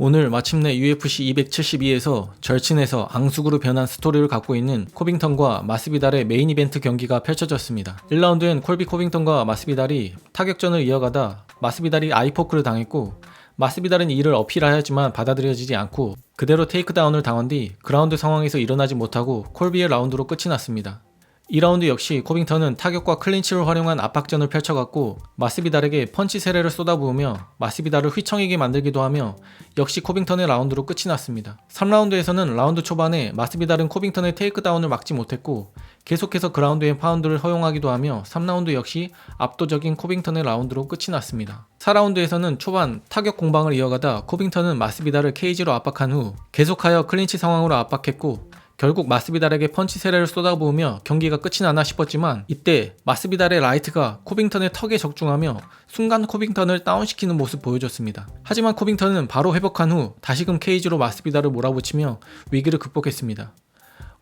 오늘 마침내 UFC 272에서 절친에서 앙숙으로 변한 스토리를 갖고 있는 코빙턴과 마스비달의 메인 이벤트 경기가 펼쳐졌습니다. 1라운드엔 콜비 코빙턴과 마스비달이 타격전을 이어가다 마스비달이 아이포크를 당했고 마스비달은 이를 어필하였지만 받아들여지지 않고 그대로 테이크다운을 당한 뒤 그라운드 상황에서 일어나지 못하고 콜비의 라운드로 끝이 났습니다. 2라운드 역시 코빙턴은 타격과 클린치를 활용한 압박전을 펼쳐갔고 마스비달에게 펀치 세례를 쏟아부으며 마스비달을 휘청이게 만들기도 하며 역시 코빙턴의 라운드로 끝이 났습니다. 3라운드에서는 라운드 초반에 마스비달은 코빙턴의 테이크다운을 막지 못했고 계속해서 그라운드의 파운드를 허용하기도 하며 3라운드 역시 압도적인 코빙턴의 라운드로 끝이 났습니다. 4라운드에서는 초반 타격 공방을 이어가다 코빙턴은 마스비달을 케이지로 압박한 후 계속하여 클린치 상황으로 압박했고 결국 마스비달에게 펀치 세례를 쏟아부으며 경기가 끝이 나나 싶었지만 이때 마스비달의 라이트가 코빙턴의 턱에 적중하며 순간 코빙턴을 다운시키는 모습 보여줬습니다. 하지만 코빙턴은 바로 회복한 후 다시금 케이지로 마스비달을 몰아붙이며 위기를 극복했습니다.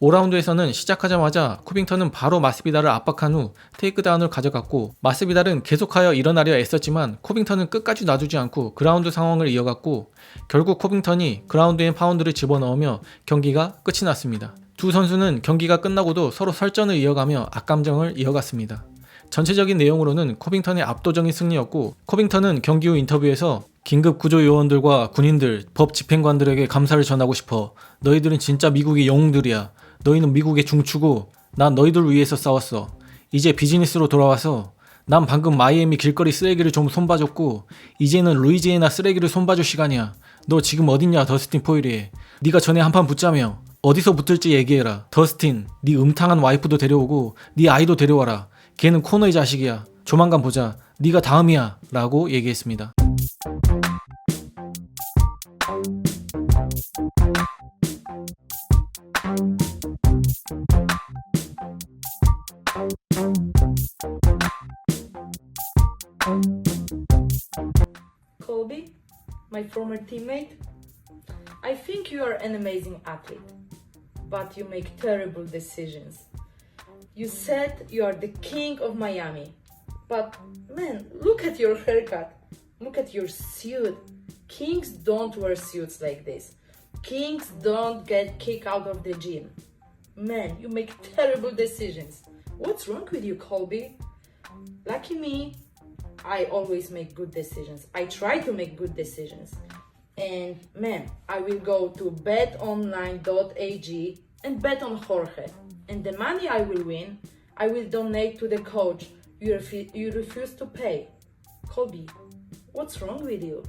5라운드에서는 시작하자마자 코빙턴은 바로 마스비달을 압박한 후 테이크다운을 가져갔고 마스비달은 계속하여 일어나려 애썼지만 코빙턴은 끝까지 놔두지 않고 그라운드 상황을 이어갔고 결국 코빙턴이 그라운드엔 파운드를 집어넣으며 경기가 끝이 났습니다. 두 선수는 경기가 끝나고도 서로 설전을 이어가며 악감정을 이어갔습니다. 전체적인 내용으로는 코빙턴의 압도적인 승리였고 코빙턴은 경기 후 인터뷰에서 긴급 구조 요원들과 군인들, 법 집행관들에게 감사를 전하고 싶어. 너희들은 진짜 미국의 영웅들이야. 너희는 미국의 중추고 난 너희들 위해서 싸웠어. 이제 비즈니스로 돌아와서 난 방금 마이애미 길거리 쓰레기를 좀 손봐줬고 이제는 루이지애나 쓰레기를 손봐줄 시간이야. 너 지금 어딨냐 더스틴 포일이. 네가 전에 한판 붙자며 어디서 붙을지 얘기해라. 더스틴, 네 음탕한 와이프도 데려오고 네 아이도 데려와라. 걔는 코너의 자식이야. 조만간 보자. 네가 다음이야. 라고 얘기했습니다. Colby, my former teammate, I think you are an amazing athlete, but you make terrible decisions. You said you are the king of Miami, but man, look at your haircut. Look at your suit. Kings don't wear suits like this. Kings don't get kicked out of the gym. Man, you make terrible decisions. What's wrong with you, Colby? Lucky me, I always make good decisions. I try to make good decisions. And man, I will go to betonline.ag and bet on Jorge. And the money I will win, I will donate to the coach you, refu- you refuse to pay. Colby, what's wrong with you?